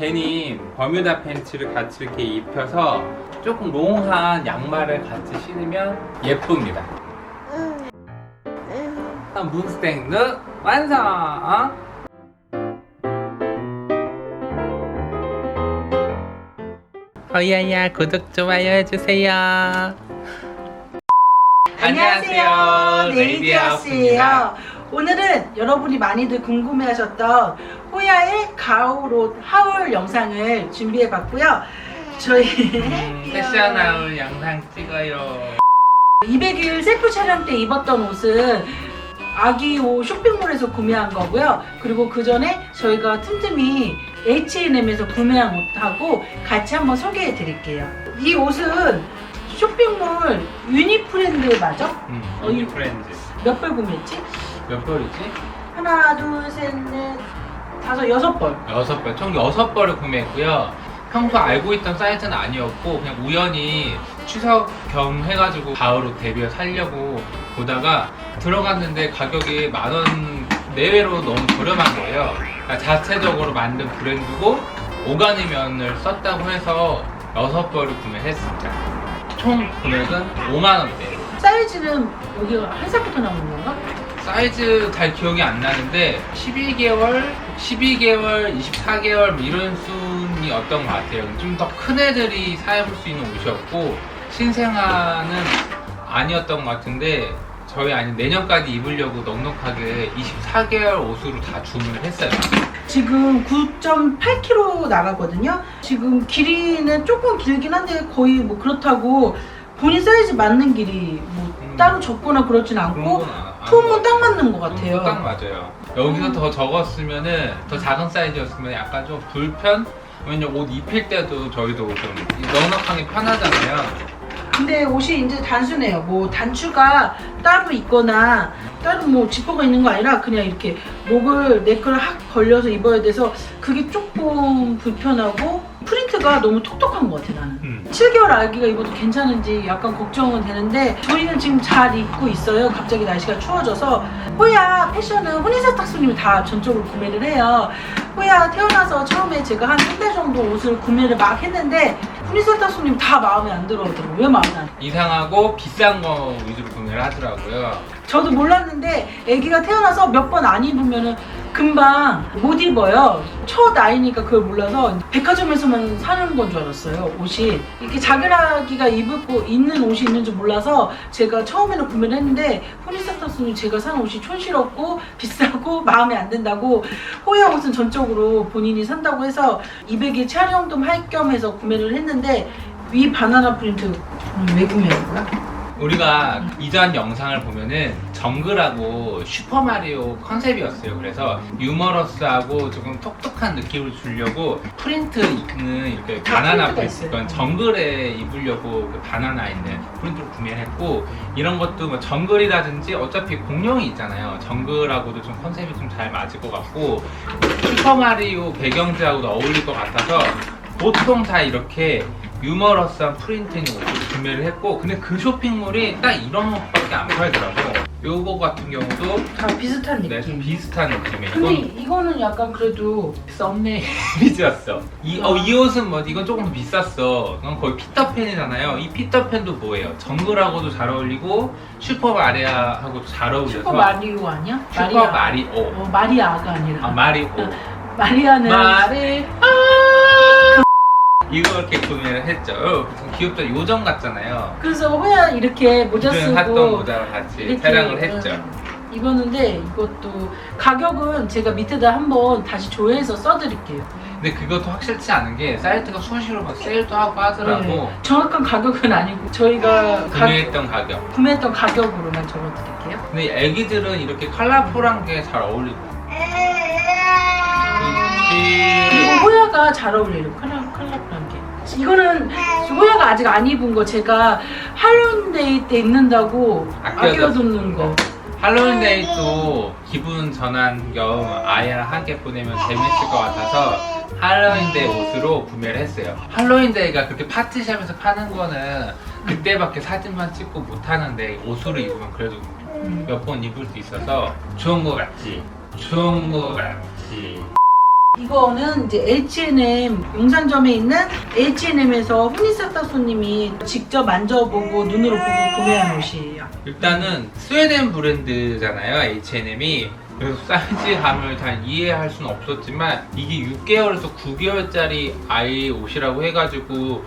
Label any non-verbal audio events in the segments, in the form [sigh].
데님 버뮤다 팬츠를 같이 이렇게 입혀서 조금 롱한 양말을 같이 신으면 예쁩니다. 문스탱 느 완성! 어? 허야야 구독 좋아요 해주세요. 안녕하세요. 네이디아스예요. 오늘은 여러분이 많이들 궁금해하셨던 호야의 가을옷 하울 영상을 준비해봤고요. 저희 음, 패션아울 영상 찍어요. 200일 셀프 촬영 때 입었던 옷은 아기 옷 쇼핑몰에서 구매한 거고요. 그리고 그 전에 저희가 틈틈이 H&M에서 구매한 옷하고 같이 한번 소개해 드릴게요. 이 옷은 쇼핑몰 유니프렌드 맞아? 음, 어, 이 프렌즈. 몇 벌 구매했지? 몇 벌이지? 하나, 둘, 셋, 넷, 다섯, 여섯 벌. 여섯 벌, 총 여섯 벌을 구매했고요. 평소 알고 있던 사이트는 아니었고 그냥 우연히 추석 겸 해가지고 가을옷 대비해 살려고 보다가 들어갔는데 가격이 만 원 내외로 너무 저렴한 거예요. 그러니까 자체적으로 만든 브랜드고 오가니 면을 썼다고 해서 여섯 벌을 구매했습니다. 총 금액은 5만 원대. 사이즈는 여기가 한 살부터 나오는 건가? 사이즈 잘 기억이 안 나는데 12개월, 12개월, 24개월 뭐 이런 순이었던 것 같아요. 좀 더 큰 애들이 사입을 수 있는 옷이었고 신생아는 아니었던 것 같은데 저희 아니 내년까지 입으려고 넉넉하게 24개월 옷으로 다 주문을 했어요. 지금 9.8kg 나가거든요. 지금 길이는 조금 길긴 한데 거의 뭐 그렇다고 본인 사이즈 맞는 길이 뭐 음. 따로 적거나 그렇진 않고 것딱 맞는 것 음, 같아요. 딱 맞아요. 여기서 더 적었으면은 더 작은 사이즈였으면 약간 좀 불편? 왜냐면 옷 입힐 때도 저희도 좀 넉넉하게 편하잖아요. 근데 옷이 이제 단순해요. 뭐 단추가 따로 있거나 따로 뭐 지퍼가 있는 거 아니라 그냥 이렇게 목을 네크를 확 걸려서 입어야 돼서 그게 조금 불편하고 프린트가 너무 톡톡한 것 같아 나는. 음. 7개월 아기가 입어도 괜찮은지 약간 걱정은 되는데 저희는 지금 잘 입고 있어요. 갑자기 날씨가 추워져서 호야 패션은 혼인세탁소님이 다 전적으로 구매를 해요. 호야 태어나서 처음에 제가 한 한 달 정도 옷을 구매를 막 했는데 혼인세탁소님 다 마음에 안 들어오더라고요. 왜 마음에 안 들어? 이상하고 비싼 거 위주로 구매를 하더라고요. 저도 몰랐는데 아기가 태어나서 몇 번 안 입으면은 금방 못 입어요. 첫 아이니까 그걸 몰라서 백화점에서만 사는 건 줄 알았어요. 옷이 이렇게 입을 거 있는 옷이 있는 줄 몰라서 제가 처음에는 구매를 했는데 혼인세탁소는 제가 산 옷이 촌스럽고 비싸고 마음에 안 든다고 호야 옷은 전적으로 본인이 산다고 해서 200일 촬영도 할 겸 해서 구매를 했는데 위 바나나 프린트 음, 왜 구매한 거야? 우리가 이전 영상을 보면은 정글하고 슈퍼마리오 컨셉이었어요. 그래서 유머러스하고 조금 똑똑한 느낌을 주려고 프린트는 이렇게 다 바나나 프린트가 프린트, 있어요. 이건 정글에 입으려고 그 바나나 있는 프린트를 구매했고 이런 것도 뭐 정글이라든지 어차피 공룡이 있잖아요. 정글하고도 좀 컨셉이 좀 잘 맞을 것 같고 슈퍼마리오 배경지하고도 어울릴 것 같아서 보통 다 이렇게 유머러스한 옷을 구매를 했고 근데 그 쇼핑몰이 딱 이런 옷밖에 안 팔더라고. 요거 같은 경우도 다 비슷한 네, 좀 느낌. 비슷한 느낌이에요. 근데 이건 이거는 약간 그래도 썸네일이었어. 이, 어, 이 옷은 뭐 이건 조금 더 비쌌어. 이건 거의 피터팬이잖아요. 이 피터팬도 뭐예요? 정글하고도 잘 어울리고 슈퍼 마리아하고도 잘 어울려서. 슈퍼 마리오 아니야? 슈퍼 마리오. 어, 마리아가 아니라. 아 마리오. [laughs] 마리아는 마리 이렇게 구매를 했죠 어, 좀 귀엽죠 요정 같잖아요 그래서 호야 이렇게 모자 기존에 샀던 쓰고 모자랑 같이 이렇게, 촬영을 했죠 음, 입었는데 이것도 가격은 제가 밑에다 한번 다시 조회해서 써드릴게요. 근데 그것도 확실치 않은 게 사이트가 수시로 막 세일도 하고 하더라고 네. 정확한 가격은 아니고 저희가 가- 구매했던 가격 구매했던 가격으로만 적어드릴게요. 근데 애기들은 이렇게 컬러풀한 게 잘 어울리고 그리고 호야가 잘 어울려요. 이거는 호야가 아직 안 입은 거 제가 할로윈데이 때 입는다고 아껴뒀어. 아껴두는 거. 할로윈데이도 기분 전환 겸 아이랑 함께 보내면 재밌을 것 같아서 할로윈데이 옷으로 구매를 했어요 할로윈데이가 그렇게 파티샵에서 파는 거는 그때밖에 사진만 찍고 못 하는데 옷으로 입으면 그래도 음. 몇 번 입을 수 있어서 좋은 거 같지 좋은 거 같지 이거는 이제 H&M 용산점에 있는 H&M에서 훈이사타 손님이 직접 만져보고 눈으로 보고 구매한 옷이에요. 일단은 스웨덴 브랜드잖아요 H&M이 그래서 사이즈감을 잘 이해할 수는 없었지만 이게 6개월에서 9개월짜리 아이 옷이라고 해가지고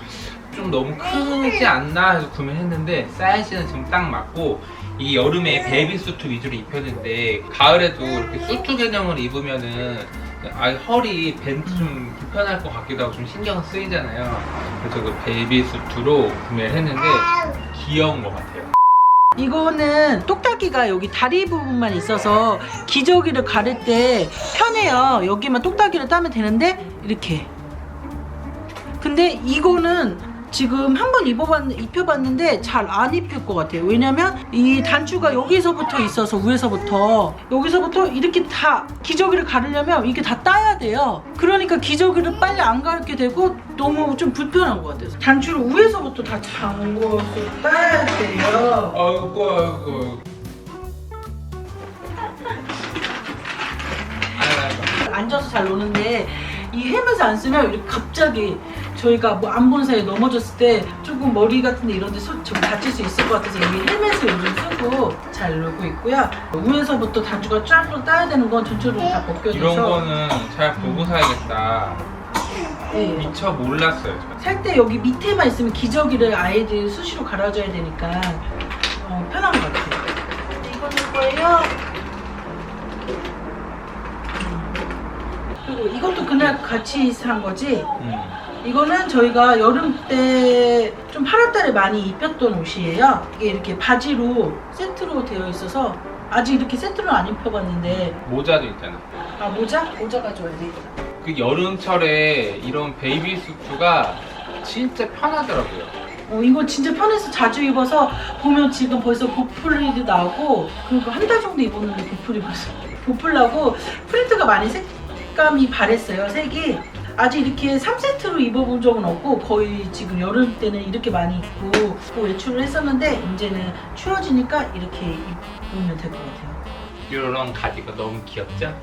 좀 너무 크지 않나 해서 구매했는데 사이즈는 지금 딱 맞고 이 여름에 베이비 수트 위주로 입혔는데 가을에도 이렇게 수트 개념을 입으면은 아 허리 밴드 좀 불편할 것 같기도 하고 좀 신경 쓰이잖아요 그래서 그 베이비 수트로 구매를 했는데 귀여운 것 같아요 이거는 똑딱이가 여기 다리 부분만 있어서 기저귀를 가를 때 편해요. 여기만 똑딱이를 따면 되는데 이렇게. 근데 이거는 지금 한 번 입어봤, 입혀봤는데 잘 안 입힐 것 같아요. 왜냐면 이 단추가 여기서부터 있어서 위에서부터 여기서부터 이렇게 다 기저귀를 가르려면 이게 다 따야 돼요. 그러니까 기저귀를 빨리 안 가르게 되고 너무 좀 불편한 것 같아요. 단추를 위에서부터 다 잠궈서 따야 돼요. 아이고 아이고 앉아서 잘 노는데 이 헬멧을 안 쓰면 이렇게 갑자기 저희가 뭐 안본 사이에 넘어졌을 때 조금 머리 같은 데 이런 데 소, 좀 다칠 수 있을 것 같아서 이 헬멧을 요즘 쓰고 잘 놀고 있고요. 위에서부터 단추가 쫙 따야 되는 건 전체로 다 이런 벗겨져서 거는 잘 보고 사야겠다 예. 미처 몰랐어요 저. 살때 여기 밑에만 있으면 기저귀를 아이들 수시로 갈아줘야 되니까 어, 편한 것 같아요. 이거는 거예요. 음. 그리고 이것도 그날 같이 산 거지. 음. 이거는 저희가 여름 때 좀 8월달에 많이 입혔던 옷이에요. 이게 이렇게 바지로 세트로 되어 있어서 아직 이렇게 세트로 안 입혀봤는데 모자도 있잖아 아 모자? 모자 가져와야 돼. 그 여름철에 이런 베이비 수트가 진짜 편하더라고요 어, 이거 진짜 편해서 자주 입어서 보면 지금 벌써 보풀이 나고 그리고 한 달 정도 입었는데 보풀이 벌써 보풀 나고 프린트가 많이 색감이 바랬어요 색이 아직 이렇게 3세트로 입어본 적은 없고 거의 지금 여름 때는 이렇게 많이 입고 또 외출을 했었는데 이제는 추워지니까 이렇게 입으면 될 것 같아요 이런 가디가 너무 귀엽죠?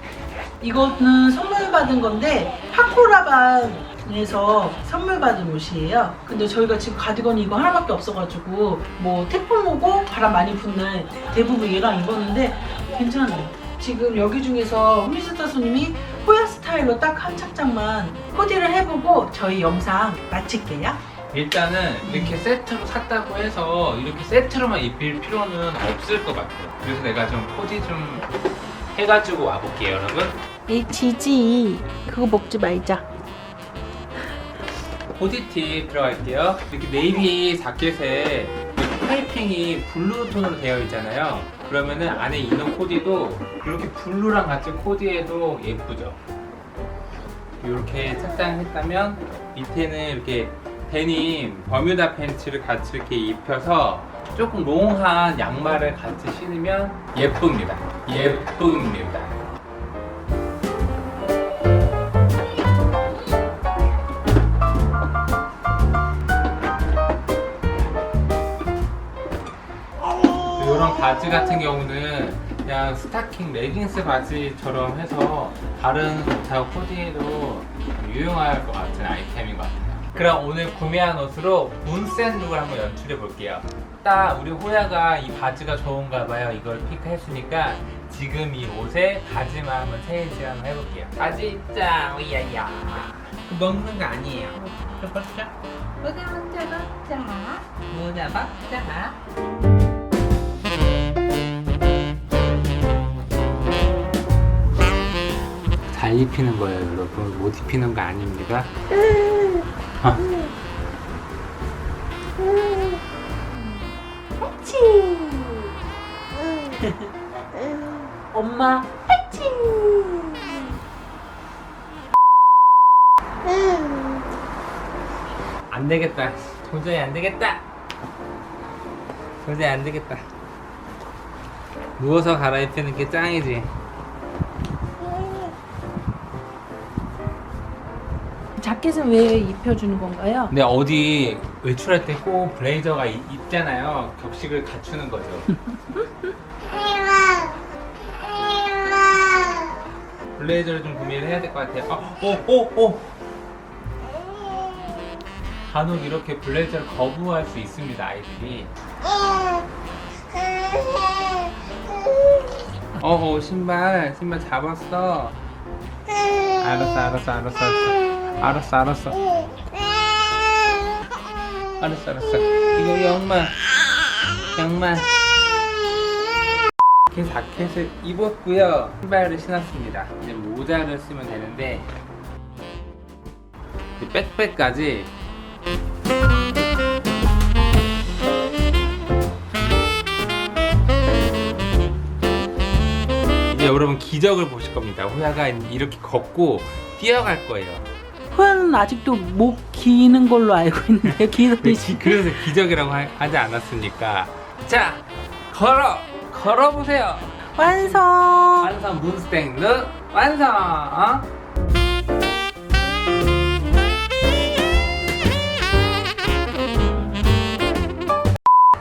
이거는 선물 받은 건데 파코라반에서 선물 받은 옷이에요. 근데 저희가 지금 가디건이 이거 하나밖에 없어가지고 뭐 태풍 오고 바람 많이 부는 대부분 얘랑 입었는데 괜찮아요. 지금 여기 중에서 홈리스타 손님이 호야 스타일로 딱 한 착장만 코디를 해보고 저희 영상 마칠게요. 일단은 이렇게 세트로 샀다고 해서 이렇게 세트로만 입힐 필요는 없을 것 같아요 그래서 내가 좀 코디 좀 해가지고 와볼게요 여러분 이 지지 그거 먹지 말자. 코디 팁 들어갈게요. 이렇게 네이비 자켓에 그 파이핑이 블루 톤으로 되어 있잖아요. 그러면은 안에 이너 코디도 이렇게 블루랑 같이 코디해도 예쁘죠. 이렇게 착장했다면 밑에는 이렇게 데님 버뮤다 팬츠를 같이 이렇게 입혀서 조금 롱한 양말을 같이 신으면 예쁩니다. 예쁩니다. 바지 같은 경우는 그냥 스타킹 레깅스 바지처럼 해서 다른 기타 코디에도 유용할 것 같은 아이템인 것 같아요. 그럼 오늘 구매한 옷으로 문센 룩을 한번 연출해 볼게요. 딱 우리 호야가 이 바지가 좋은가 봐요. 이걸 픽했으니까 지금 이 옷에 바지만 한번 체인지 한번 해볼게요. 바지 짱 오야야. 먹는 거 아니에요. 모자 모자 먹자. 모자 먹자. 입히는 거예요, 여러분. 못 입히는 거 아닙니다. 어. 엄마 안 되겠다. 도저히 안 되겠다. 도저히 안 되겠다. 누워서 갈아입히는 게 짱이지. 자켓은 왜 입혀주는 건가요? 근데 어디 외출할 때 꼭 블레이저가 이- 있잖아요. 격식을 갖추는 거죠. [laughs] 블레이저를 좀 구매를 해야 될 것 같아요. 아, 오, 오, 오. 간혹 이렇게 블레이저를 거부할 수 있습니다, 아이들이. 어, 어, 신발, 신발 잡았어. 알았어, 알았어, 알았어, 알았어. 알았어, 알았어. 알았어, 알았어. 이거 양말. 양말. 이렇게 자켓을 입었고요. 신발을 신었습니다. 이제 모자를 쓰면 되는데 이 백백까지 이제 여러분 기적을 보실 겁니다. 호야가 이렇게 걷고 뛰어갈 거예요. 호야는 아직도 목 기는 걸로 알고 있는데 [laughs] 기더니 기- 그래서 기적이라고 하, 하지 않았습니까? 자, 걸어, 걸어 보세요. 완성. 완성 문스탱 룩 완성. 어?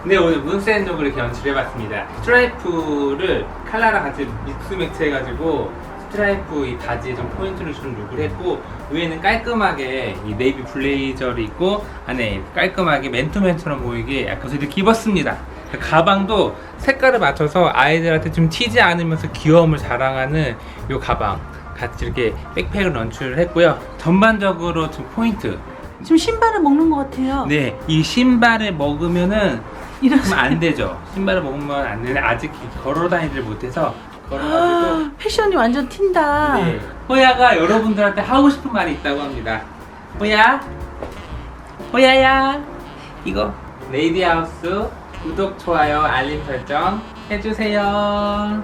네 오늘 문스탱 룩을 이렇게 연출해봤습니다. 스트라이프를 칼라랑 같이 믹스맥스 해가지고 스트라이프 이 바지에 좀 포인트를 주는 룩을 했고 위에는 깔끔하게 이 네이비 블레이저를 입고 안에 깔끔하게 맨투맨처럼 보이게 약간 이렇게 입었습니다. 가방도 색깔을 맞춰서 아이들한테 좀 튀지 않으면서 귀여움을 자랑하는 이 가방 같이 이렇게 백팩을 연출을 했고요. 전반적으로 좀 포인트. 지금 신발을 먹는 것 같아요. 네, 이 신발을 먹으면은 이런 그러면 안 되죠. 신발을 먹으면 안 되는데 아직 걸어 다니질 못해서 걸어가지고 아, 패션이 완전 튄다. 네. 호야가 여러분들한테 하고 싶은 말이 있다고 합니다. 호야, 호야야, 이거 레이디하우스 구독, 좋아요, 알림 설정 해주세요.